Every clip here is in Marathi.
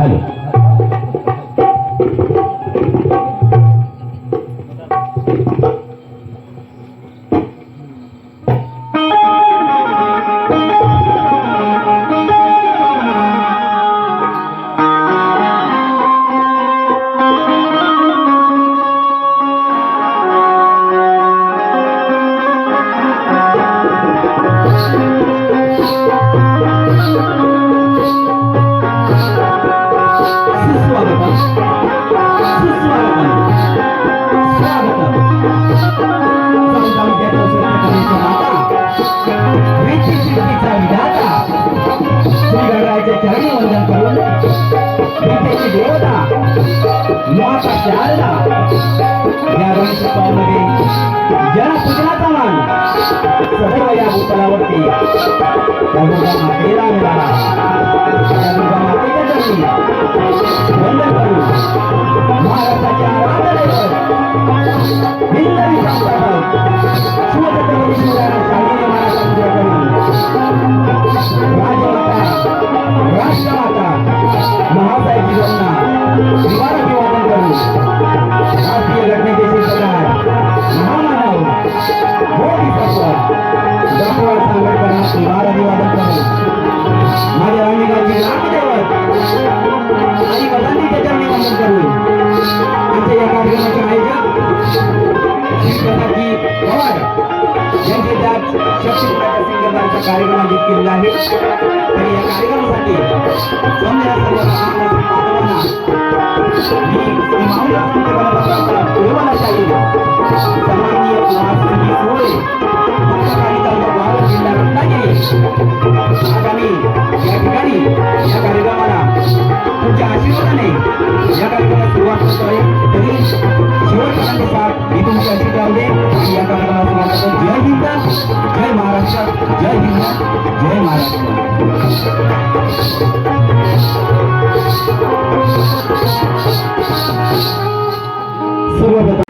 হ্যালো माता शारदा या गणेशोत्सवामध्ये जनपूजनाचा मान सदैव या भूतलावरती त्या दुर्गा मातेला मिळाला त्या दुर्गा मातेच्या चरणी वंदन करून महाराष्ट्राच्या आराधनेवर हिंदवी संस्थापक शिवछत्रपती शिवराय शाहीने महाराजांच्या करून राजमाता राष्ट्रमाता महासाहेब जीवांना निवार अभिवादन करून राष्ट्रीय घटनेचे शिल्पकार महामानव बोधिसत्व डॉक्टर आंबेडकरांना निवार अभिवादन करून माझ्या राणीगावचे नामदेवत आणि वसंतीच्या चरणी वंदन आमच्या या आयोजक श्री प्रसादजी पवार यांचे त्यात शक्तीपुराच्या सिंगरचा कार्यक्रम आयोजित केलेला आहे तरी या कार्यक्रमासाठी सौम्य सर्व बांधवांना मी श्री माऊली जिल्हा रत्नागिरी आगामी या ठिकाणी या कार्यक्रमाला तुमच्या आशीर्वादाने या कार्यक्रमाला सुरुवात करतोय तरी शेवटपर्यंत साथ मी तुमची अशी राहू दे आणि या कार्यक्रमाला सुरुवात करतो जय हिंद जय महाराष्ट्र जय हिंद जय महाराष्ट्र सर्वप्रथम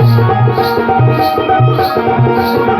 Gracias.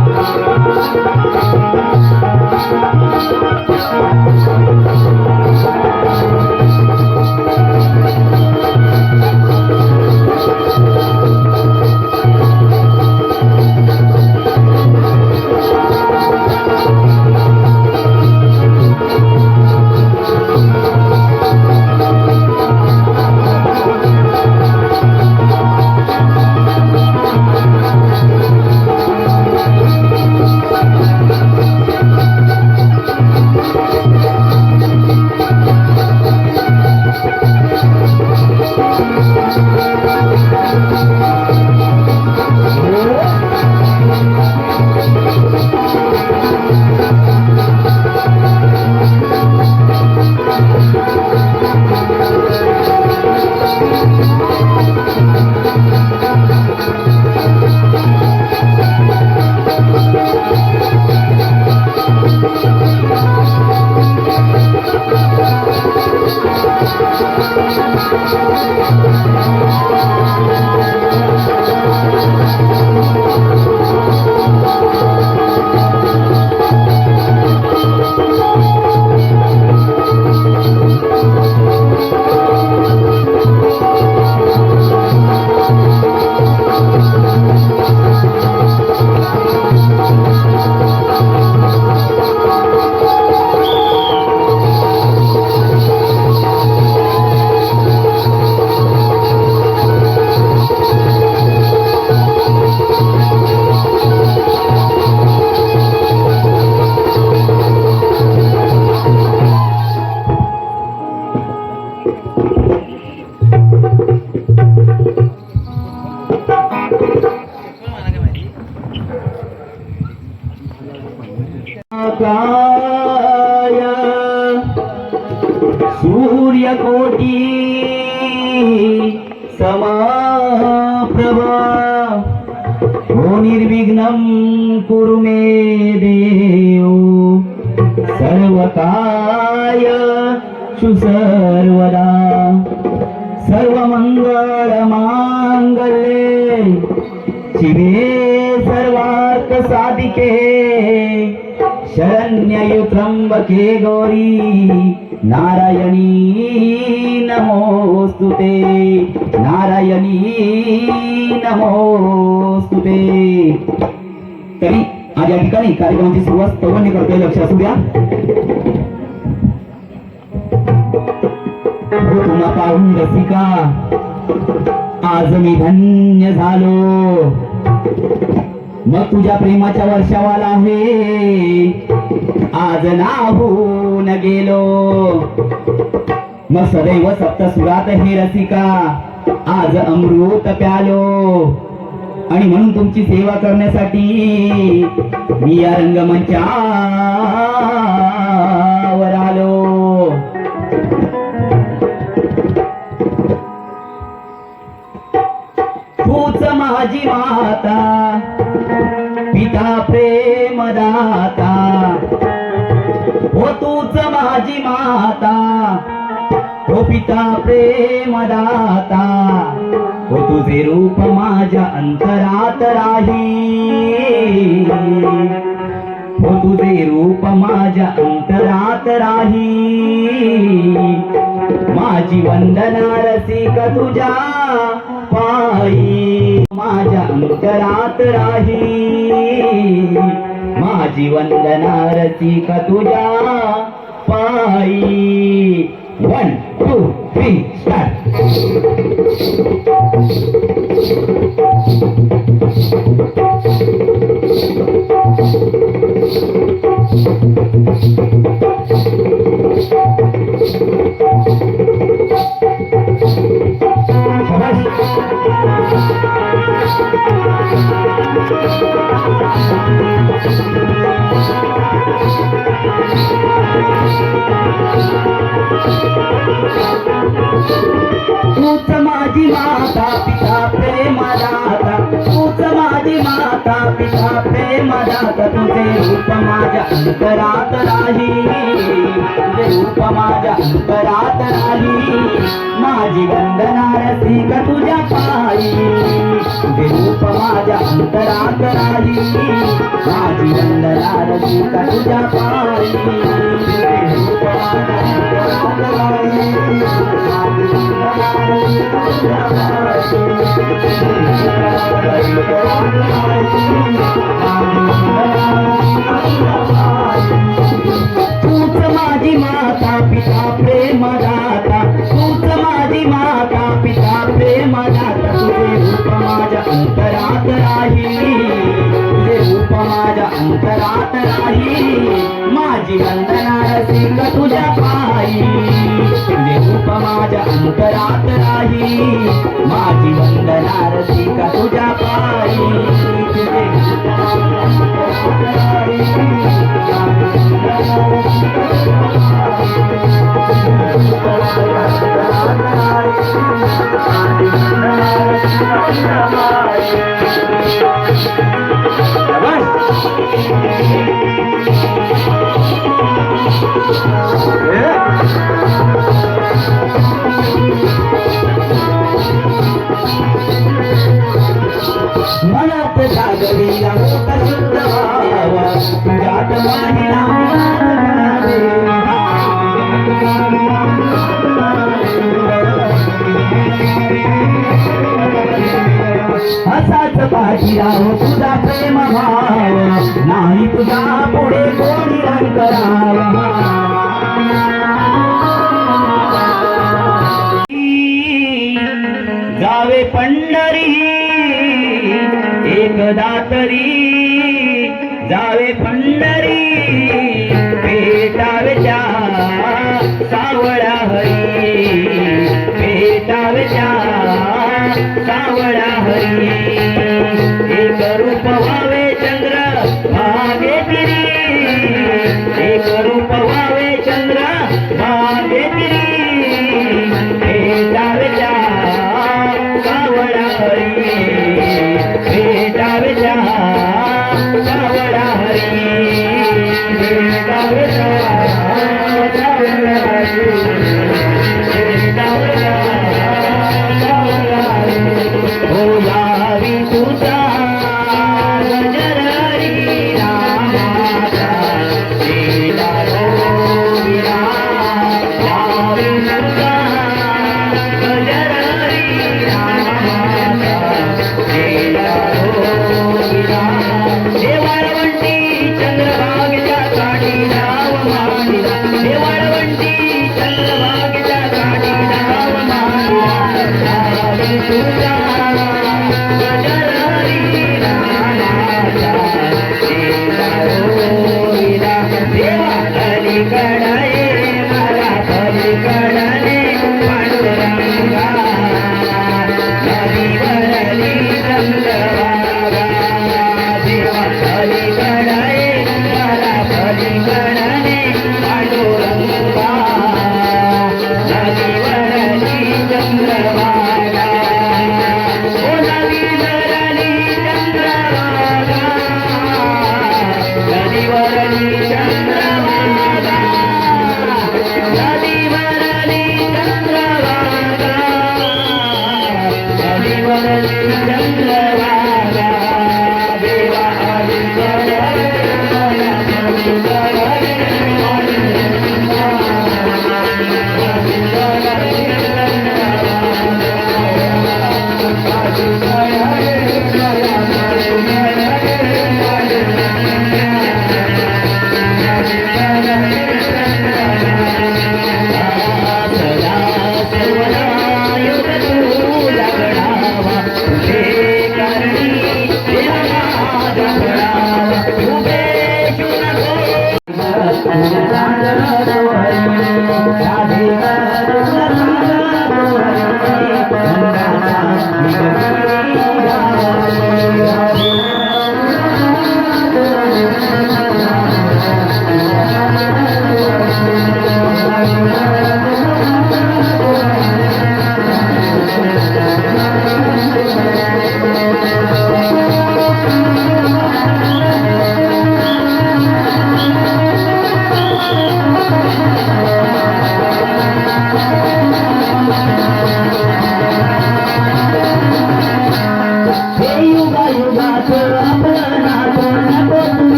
शिवे सर्वार्थ साधिके। शरण्ययु त्र्यंबके गौरी नारायणी नमोस्तुते नारायणी नमोस्तुते तरी आज या ठिकाणी कार्यक्रमाची सुरुवात स्तवने करतोय लक्ष असू द्या. हो तुम्हा पाहून रसिका आज मी धन्य झालो मग तुझ्या प्रेमाच्या वर्षावाला आहे. आज नाहून गेलो. मग सदैव सप्तसुरात हे रसिका आज अमृत प्यालो. आणि म्हणून तुमची सेवा करण्यासाठी मी या रंगमंचा माझी माता पिता प्रेमदाता. हो तूच माझी माता हो पिता प्रेमदाता. हो तुझे रूप माझ्या अंतरात राही. हो तुझे रूप माझ्या अंतरात राही. माझी वंदना रसिक तुझ्या पायी. माझ्या अंतरात राही. माझी वंदना रसिक तुझ्या पायी. वन. तूच माझी माता पिता. समाधी माता पिता प्रेमदाता तुझे रूप माझ्या करात राही. तुझे रूप माझ्या करात राही. माझी वंदना रसिक तुझ्या पायी. तुझे रूप माझ्या करात राही. माझी वंदना रसिक तुझ्या पायी. तुझे रूप माझ्या अंतरात राही. तूच माझी माता पिता प्रेम दाता. तूच माझी माता पिता प्रेम दाता. तुझे रूप माझ्या अंतरात राही. तुझे रूप माझ्या अंतरात राही. माझी वंदना रसिक तुझ्या पायी. तुझे रूप माझ्या अंतरात राही. माझी वंदना रसिक तुझ्या पायी. شما شي يابا منا پيشا राखी राव तुझा प्रेम भाव नाही तुझा पुढे कोणी रंग करावा. जावे पंढरी एकदा तरी Oh, la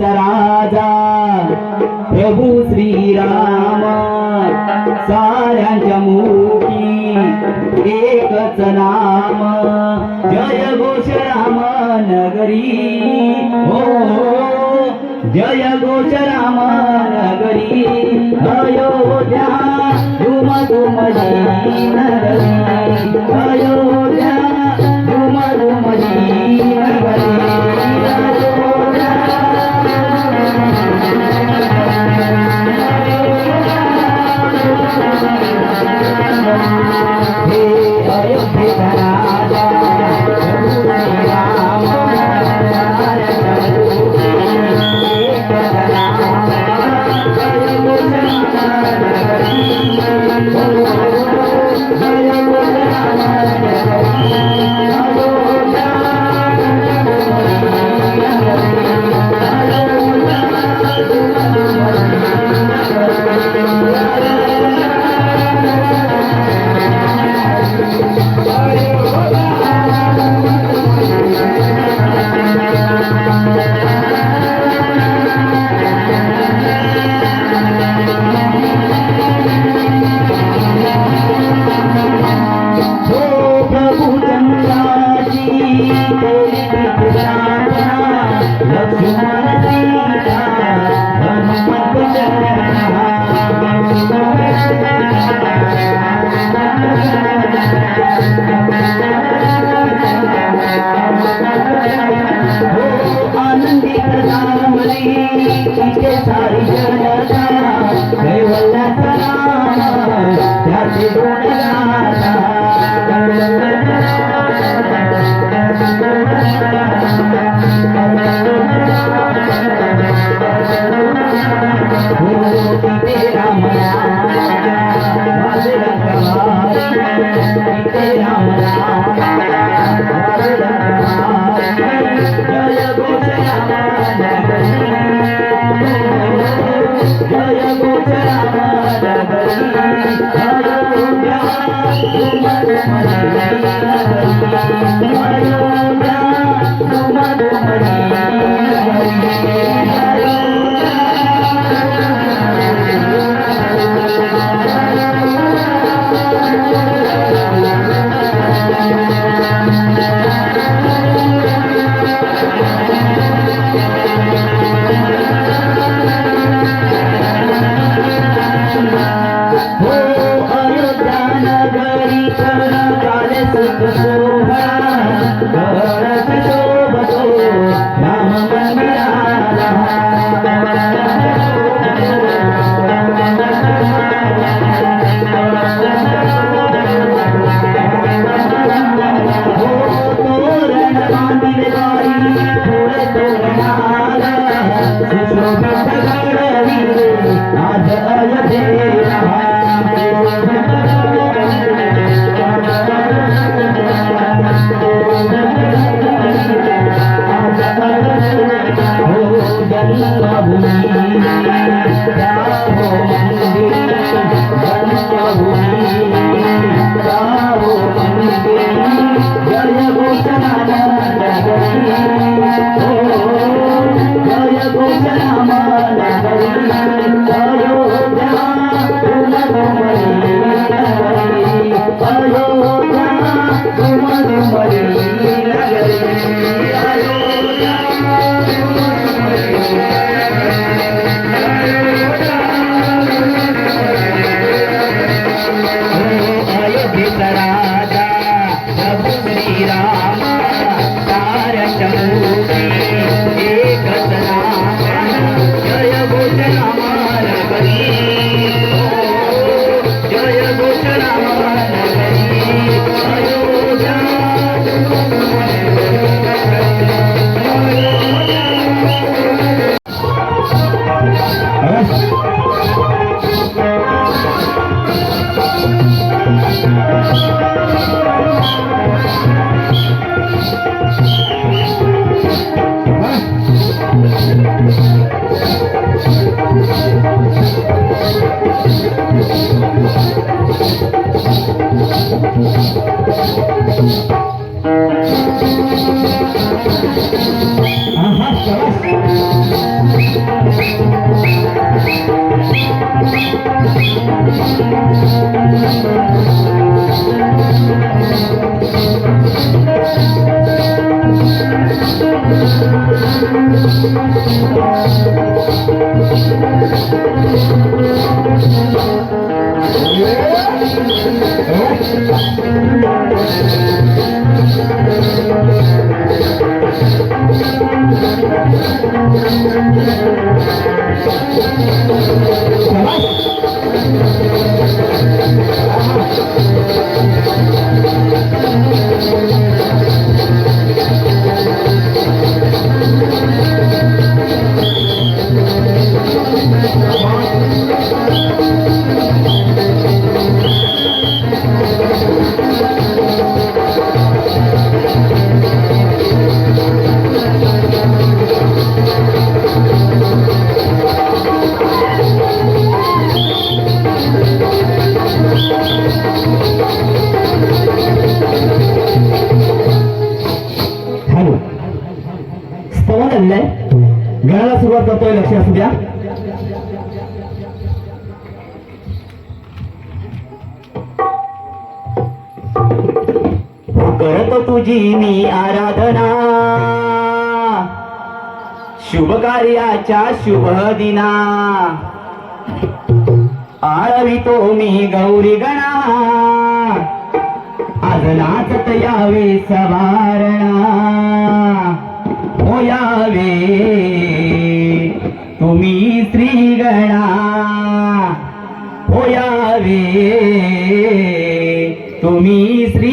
राजा प्रभू श्रीराम साऱ्यांच्या मुखी एकच नाम. जय घोष राम नगरी हो, हो. जय घोष राम नगरी अयोध्या तुम तुम नगरी अयोध्या तुम तुम नगरी हे अयोध्येचा राजा ராஜ आहा, शाबास. Dios. तुझी मी आराधना. शुभ कार्याच्या शुभ दिना. आळवितो मी गौरी गणा. आज नाचत यावे सवारणा हो यावे तुम्ही श्री गणा हो यावे तुम्ही श्री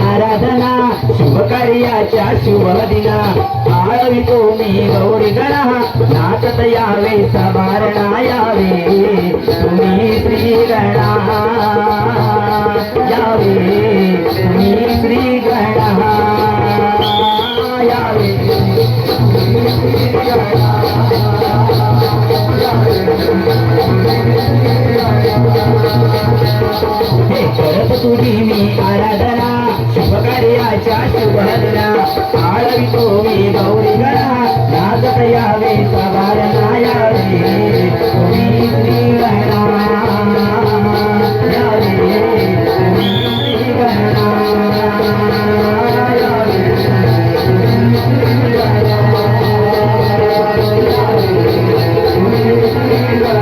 आराधना शुभ कार्याच्या शुभ दिना आळवितो मी गौरी गणा नाचत यावे सवारणा यावे तुम्ही श्री गणा यावे तुम्ही श्री गणा करत तुझी मी आराधना शुभ कार्याच्या शुभ आळवितो मी गौरी गणा नाचत यावे. सवारणा यावे तुम्ही श्री गणा यावे तुम्ही गणा हे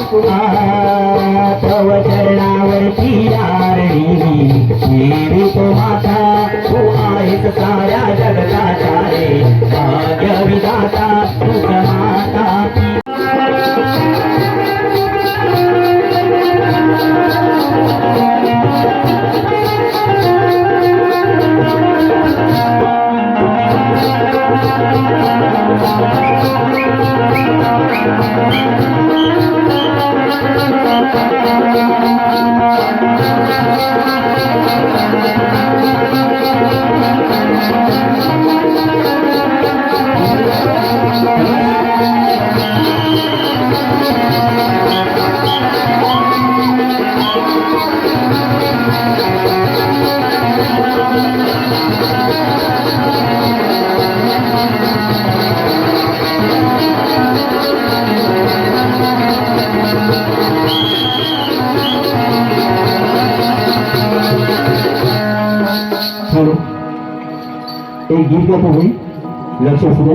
नाही तव चरणावरती आरणी দুর্গা প্রবণ ব্যবসা শুরু